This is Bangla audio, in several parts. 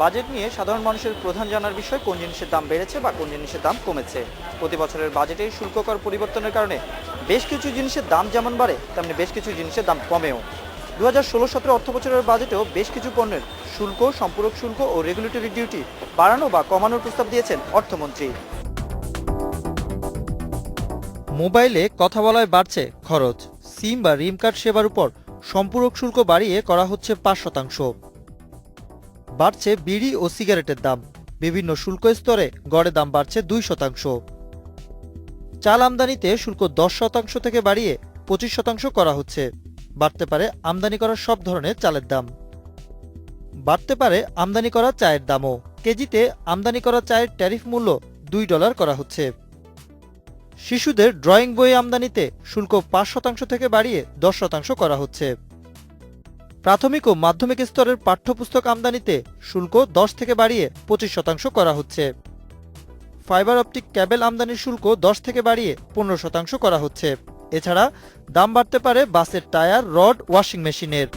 বাজেট নিয়ে সাধারণ মানুষের প্রধান জানার বিষয়, কোন জিনিসের দাম বেড়েছে বা কোন জিনিসের দাম কমেছে। প্রতি বছরের বাজেটে শুল্ক কর পরিবর্তনের কারণে বেশ কিছু জিনিসের দাম যেমন বাড়ে, তেমনি বেশ কিছু জিনিসের দাম কমেও। দু হাজার ষোলো সতেরো অর্থ বছরের বাজেটেও বেশ কিছু পণ্যের শুল্ক, সম্পূরক শুল্ক ও রেগুলেটরি ডিউটি বাড়ানো বা কমানোর প্রস্তাব দিয়েছেন অর্থমন্ত্রী। মোবাইলে কথা বলায় বাড়ছে খরচ। সিম বা রিম কার্ড সেবার উপর সম্পূরক শুল্ক বাড়িয়ে করা হচ্ছে পাঁচ শতাংশ। বাড়ছে বিড়ি ও সিগারেটের দাম। বিভিন্ন শুল্ক স্তরে গড়ে দাম বাড়ছে দুই শতাংশ। চাল আমদানিতে শুল্ক দশ শতাংশ থেকে বাড়িয়ে পঁচিশ শতাংশ করা হচ্ছে। বাড়তে পারে আমদানি করা সব ধরনের চালের দাম। বাড়তে পারে আমদানি করা চায়ের দামও। কেজিতে আমদানি করা চায়ের ট্যারিফ মূল্য দুই ডলার করা হচ্ছে। শিশুদের ড্রয়িং বই আমদানিতে শুল্ক পাঁচ শতাংশ থেকে বাড়িয়ে দশ শতাংশ করা হচ্ছে। প্রাথমিক ও মাধ্যমিক স্তরের পাঠ্যপুস্তক আমদানিতে শুল্ক দশ থেকে বাড়িয়ে পঁচিশ শতাংশ করা হচ্ছে। ফাইবার অপটিক ক্যাবেল আমদানির শুল্ক দশ থেকে বাড়িয়ে পনেরো শতাংশ করা হচ্ছে। এছাড়া দাম বাড়তে পারে বাসের টায়ার, রড, ওয়াশিং মেশিনের।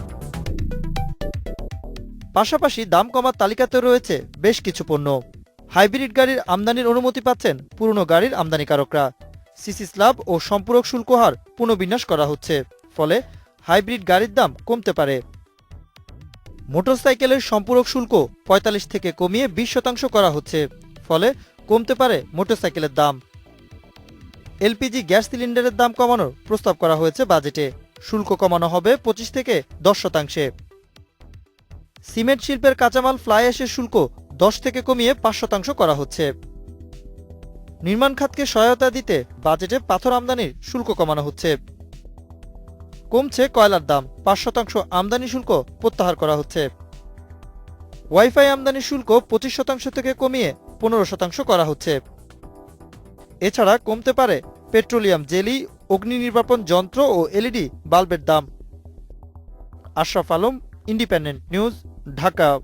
পাশাপাশি দাম কমার তালিকাতে রয়েছে বেশ কিছু পণ্য। হাইব্রিড গাড়ির আমদানির অনুমতি পাচ্ছেন পুরনো গাড়ির আমদানিকারকরা। সিসি স্ল্যাব ও সম্পূরক শুল্ক হার পুনর্বিন্যাস করা হচ্ছে। ফলে হাইব্রিড গাড়ির দাম কমতে পারে। মোটরসাইকেলের সম্পূরক শুল্ক পঁয়তাল্লিশ থেকে কমিয়ে বিশ শতাংশ করা হচ্ছে, ফলে কমতে পারে মোটরসাইকেলের দাম। এলপিজি গ্যাস সিলিন্ডারের দাম কমানোর প্রস্তাব করা হয়েছে বাজেটে। শুল্ক কমানো হবে পঁচিশ থেকে দশ শতাংশে। সিমেন্ট শিল্পের কাঁচামাল ফ্লাই অ্যাশের শুল্ক দশ থেকে কমিয়ে পাঁচ শতাংশ করা হচ্ছে। নির্মাণ খাতকে সহায়তা দিতে বাজেটে পাথর আমদানির শুল্ক কমানো হচ্ছে। কমছে কয়লার দাম। পাঁচ শতাংশ আমদানি শুল্ক প্রত্যাহার করা হচ্ছে। ওয়াইফাই আমদানি শুল্ক পঁচিশ শতাংশ থেকে কমিয়ে পনেরো শতাংশ করা হচ্ছে। এছাড়া কমতে পারে পেট্রোলিয়াম, জেলি, অগ্নি নির্বাপন যন্ত্র ও এলইডি বাল্বের দাম। Ashraf Alam, independent news, Dhaka.